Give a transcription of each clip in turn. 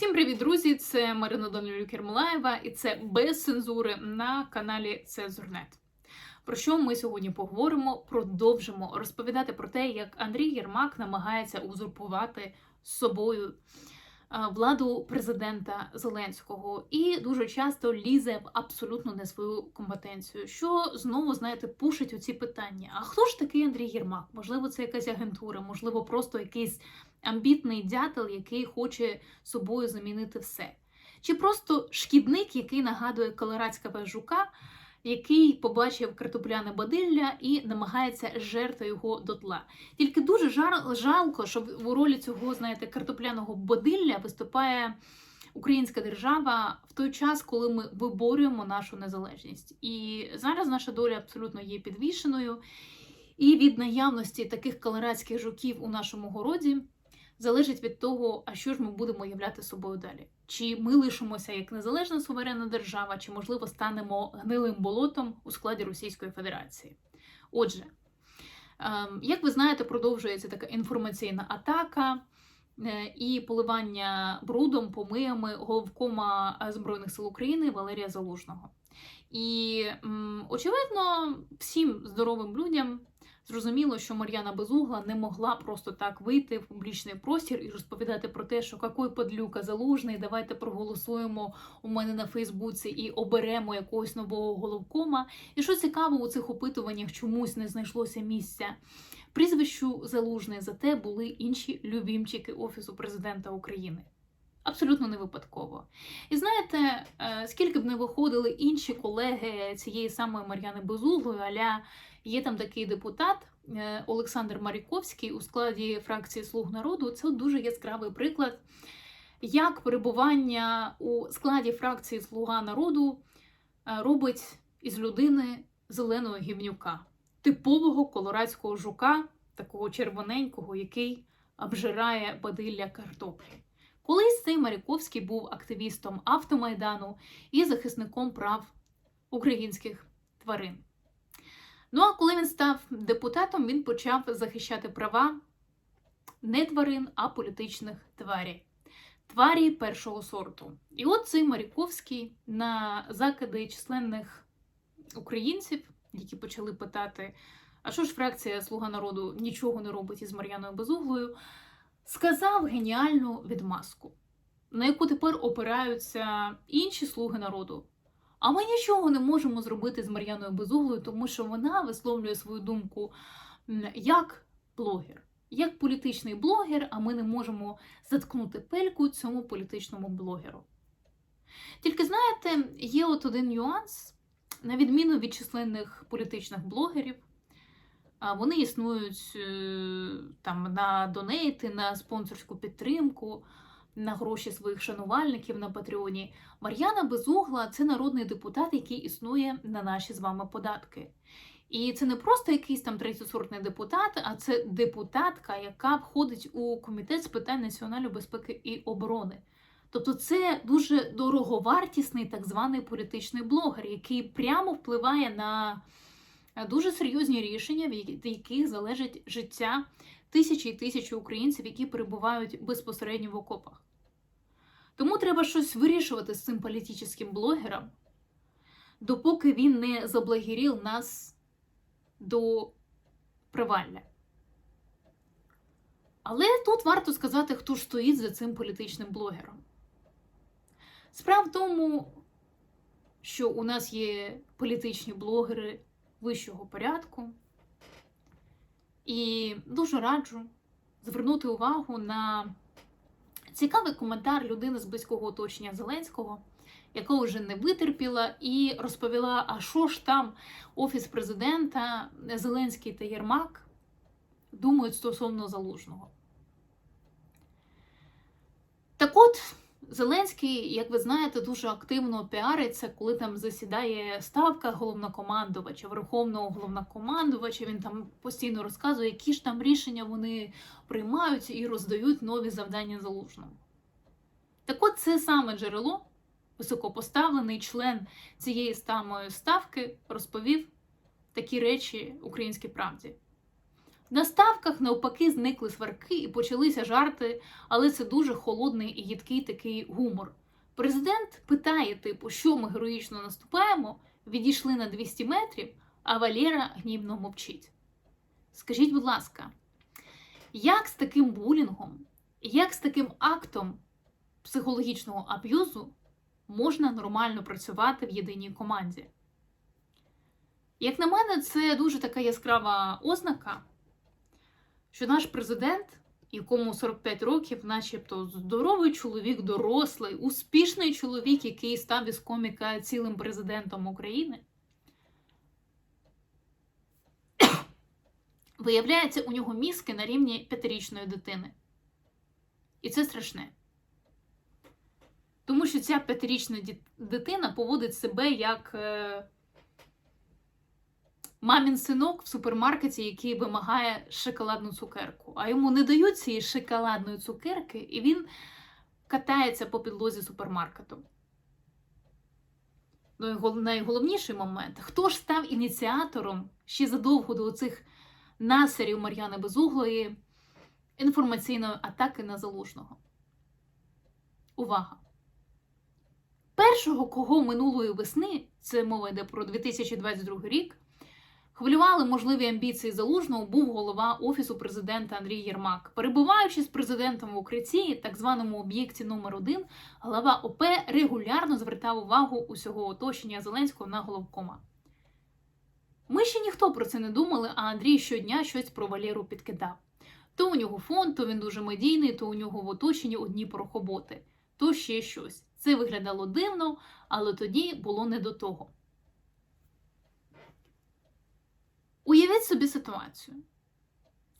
Всім привіт, друзі! Це Марина Данилюк Кермолаєва і це без цензури на каналі Цезурнет. Про що ми сьогодні поговоримо? Продовжимо розповідати про те, як Андрій Єрмак намагається узурпувати з собою е, владу президента Зеленського і дуже часто лізе в абсолютно не свою компетенцію. Що знову знаєте, пушить у ці питання. А хто ж такий Андрій Єрмак? Можливо, це якась агентура, можливо, просто якийсь амбітний дятел, який хоче собою замінити все. Чи просто шкідник, який нагадує колорадського жука, який побачив картопляне бадилля і намагається жерти його дотла. Тільки дуже жалко, що в ролі цього, знаєте, картопляного бадилля виступає українська держава в той час, коли ми виборюємо нашу незалежність. І зараз наша доля абсолютно є підвішеною. І від наявності таких колорадських жуків у нашому городі залежить від того, а що ж ми будемо являти собою далі. Чи ми лишимося як незалежна суверенна держава, чи, можливо, станемо гнилим болотом у складі Російської Федерації. Отже, ем, як ви знаєте, продовжується така інформаційна атака е, і поливання брудом, помиями головкома Збройних сил України Валерія Залужного. І, очевидно, всім здоровим людям Зрозуміло, що Мар'яна Безугла не могла просто так вийти в публічний простір і розповідати про те, що какой подлюка залужний, давайте проголосуємо у мене на Фейсбуці і оберемо якогось нового головкома. І що цікаво, у цих опитуваннях чомусь не знайшлося місця. Прізвищу залужний, зате були інші любімчики Офісу президента України. Абсолютно не випадково. І знаєте, е, скільки б не виходили інші колеги цієї самої Мар'яни Безуглої, аля Є там такий депутат е, Олександр Маріковський у складі фракції Слуг народу. Це дуже яскравий приклад, як перебування у складі фракції Слуга народу е, робить із людини зеленого гівнюка, типового колорадського жука, такого червоненького, який обжирає бадилля картоплі. Колись цей Маріковський був активістом автомайдану і захисником прав українських тварин. Ну а коли він став депутатом, він почав захищати права не тварин, а політичних тварів. Тварі першого сорту. І от цей Маріковський на закиди численних українців, які почали питати, а що ж фракція Слуга народу нічого не робить із Мар'яною Безуглою, сказав геніальну відмазку, на яку тепер опираються інші слуги народу. А ми нічого не можемо зробити з Мар'яною Безуглою, тому що вона висловлює свою думку як блогер, як політичний блогер, а ми не можемо заткнути пельку цьому політичному блогеру. Тільки знаєте, є от один нюанс, на відміну від численних політичних блогерів, вони існують е, там на донейти, на спонсорську підтримку на гроші своїх шанувальників на Патреоні. Мар'яна Безугла це народний депутат, який існує на наші з вами податки. І це не просто якийсь там третєсортний депутат, а це депутатка, яка входить у комітет з питань національної безпеки і оборони. Тобто це дуже дороговартісний так званий політичний блогер, який прямо впливає на дуже серйозні рішення, від яких залежить життя тисячі і тисячі українців, які перебувають безпосередньо в окопах. Тому треба щось вирішувати з цим політичним блогером, допоки він не заблагірів нас до привалля. Але тут варто сказати, хто ж стоїть за цим політичним блогером. Справа в тому, що у нас є політичні блогери вищого порядку. І дуже раджу звернути увагу на цікавий коментар людини з близького оточення Зеленського, яка вже не витерпіла, і розповіла, а що ж там Офіс президента, Зеленський та Єрмак думають стосовно залужного. Так от. Зеленський, як ви знаєте, дуже активно піариться, коли там засідає ставка головнокомандувача, верховного головнокомандувача. Він там постійно розказує, які ж там рішення вони приймають і роздають нові завдання залужному. Так от це саме джерело, високопоставлений член цієї самої ставки, розповів такі речі українській правді. На ставках навпаки зникли сварки і почалися жарти, але це дуже холодний і їдкий такий гумор. Президент питає, типу, що ми героїчно наступаємо, відійшли на 200 метрів, а Валера гнівно мовчить. Скажіть, будь ласка, як з таким булінгом, як з таким актом психологічного аб'юзу можна нормально працювати в єдиній команді? Як на мене, це дуже така яскрава ознака, що наш президент, якому 45 років, начебто здоровий чоловік, дорослий, успішний чоловік, який став із коміка цілим президентом України, виявляється, у нього мізки на рівні п'ятирічної дитини. І це страшне. Тому що ця п'ятирічна дитина поводить себе як е, мамін синок в супермаркеті, який вимагає шоколадну цукерку. А йому не дають цієї шоколадної цукерки, і він катається по підлозі супермаркету. Ну і найголовніший момент: хто ж став ініціатором ще задовго до цих насерів Мар'яни Безуглої інформаційної атаки на залужного? Увага! Першого, кого минулої весни, це мова йде про 2022 рік, хвилювали можливі амбіції залужного, був голова офісу президента Андрій Єрмак. Перебуваючи з президентом в укритті, так званому об'єкті номер 1 глава ОП регулярно звертав увагу усього оточення Зеленського на головкома. Ми ще ніхто про це не думали, а Андрій щодня щось про Валеру підкидав. То у нього фонд, то він дуже медійний, то у нього в оточенні одні порохоботи, то ще щось. Це виглядало дивно, але тоді було не до того. Уявіть собі ситуацію.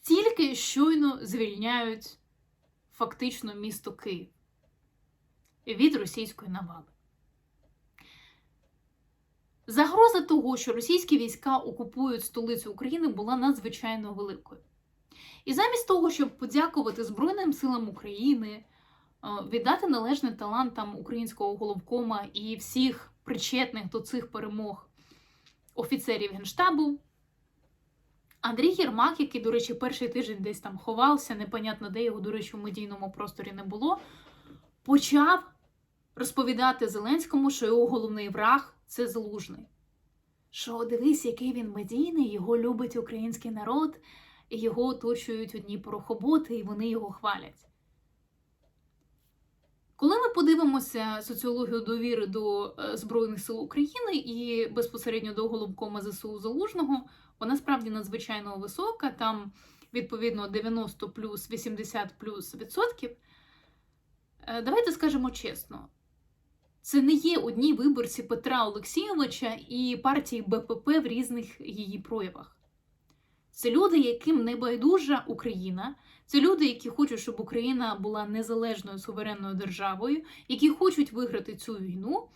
Тільки щойно звільняють фактично місто Київ від російської навали. Загроза того, що російські війська окупують столицю України, була надзвичайно великою. І замість того, щоб подякувати Збройним силам України, е, віддати належний талантам українського головкома і всіх причетних до цих перемог офіцерів Генштабу, Андрій Єрмак, який, до речі, перший тиждень десь там ховався, непонятно де його, до речі, в медійному просторі не було, почав розповідати Зеленському, що його головний враг це залужний. Що дивись, який він медійний, його любить український народ, і його оточують одні порохоботи, і вони його хвалять. Коли ми подивимося соціологію довіри до е, Збройних сил України і безпосередньо до головкома ЗСУ Залужного, вона справді надзвичайно висока, там відповідно 90 плюс 80 плюс відсотків. Е, Давайте скажемо чесно, це не є одні виборці Петра Олексійовича і партії БПП в різних її проявах. Це люди, яким не байдужа Україна, це люди, які хочуть, щоб Україна була незалежною суверенною державою, які хочуть виграти цю війну,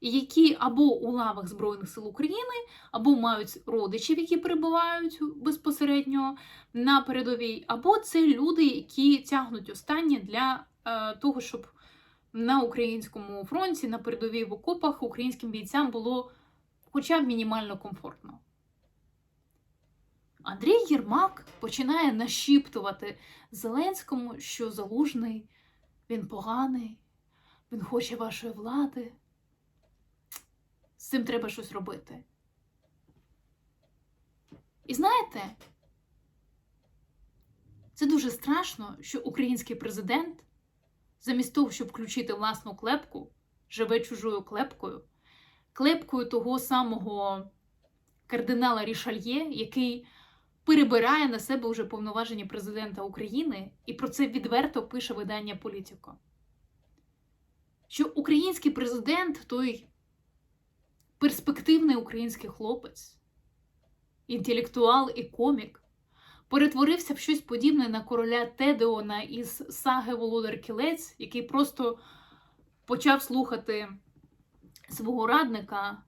які або у лавах Збройних сил України, або мають родичів, які перебувають безпосередньо на передовій, або це люди, які тягнуть останнє для е, того, щоб на українському фронті, на передовій в окопах українським бійцям було хоча б мінімально комфортно. Андрій Єрмак починає нашіптувати Зеленському, що залужний, він поганий, він хоче вашої влади. З цим треба щось робити. І знаєте, це дуже страшно, що український президент, замість того, щоб включити власну клепку, живе чужою клепкою, клепкою того самого кардинала Рішальє, який перебирає на себе уже повноваження президента України, і про це відверто пише видання Політіко. Що український президент той перспективний український хлопець, інтелектуал і комік, перетворився в щось подібне на короля Тедеона із саги Володар Кілець, який просто почав слухати свого радника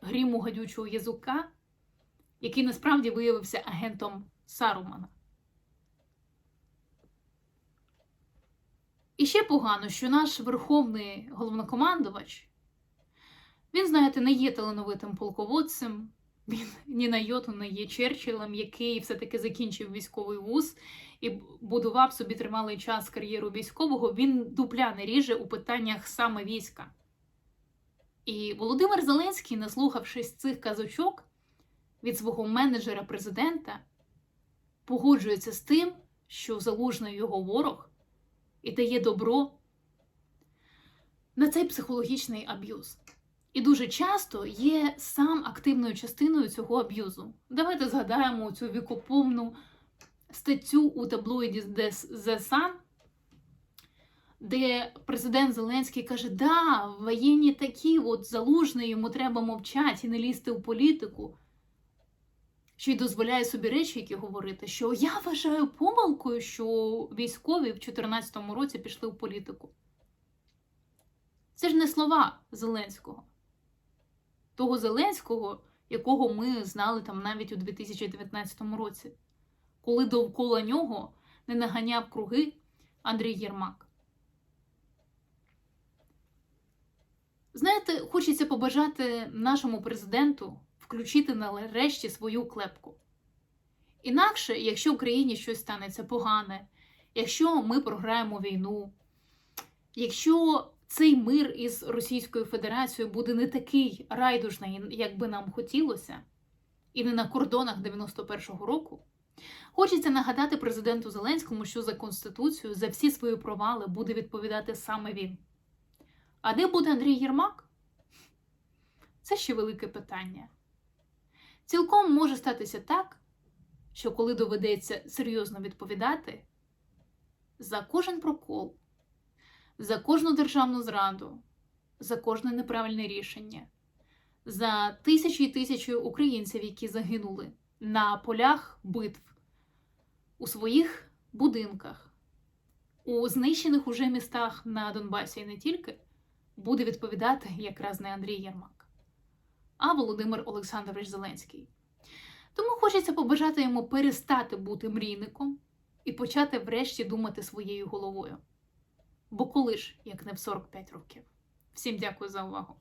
гріму гадючого язука, який насправді виявився агентом Сарумана. І ще погано, що наш верховний головнокомандувач, він, знаєте, не є талановитим полководцем, Він ні на йоту не є Черчиллем, який все-таки закінчив військовий вуз і будував собі трималий час кар'єру військового. Він дупля не ріже у питаннях саме війська. І Володимир Зеленський, наслухавшись цих казочок від свого менеджера президента, погоджується з тим, що залужний його ворог і дає добро на цей психологічний аб'юз. І дуже часто є сам активною частиною цього аб'юзу. Давайте згадаємо цю вікоповну статтю у таблоїді The Sun, де президент Зеленський каже: Да, воєнні такі, от залужний, йому треба мовчати і не лізти у політику. Що й дозволяє собі речі, які говорити, що я вважаю помилкою, що військові в 2014 році пішли в політику. Це ж не слова Зеленського. Того Зеленського, якого ми знали там навіть у 2019 році, коли довкола нього не наганяв круги Андрій Єрмак. Знаєте, хочеться побажати нашому президенту включити нарешті свою клепку. Інакше, якщо в країні щось станеться погане, якщо ми програємо війну, якщо цей мир із Російською Федерацією буде не такий райдужний, як би нам хотілося, і не на кордонах 91-го року, хочеться нагадати президенту Зеленському, що за Конституцією за всі свої провали буде відповідати саме він. А де буде Андрій Єрмак? Це ще велике питання. Цілком може статися так, що коли доведеться серйозно відповідати за кожен прокол, за кожну державну зраду, за кожне неправильне рішення, за тисячі і тисячі українців, які загинули на полях битв, у своїх будинках, у знищених уже містах на Донбасі і не тільки, буде відповідати якраз не Андрій Єрмак, а Володимир Олександрович Зеленський. Тому хочеться побажати йому перестати бути мрійником і почати врешті думати своєю головою. Бо коли ж, як не в 45 років. Всім дякую за увагу!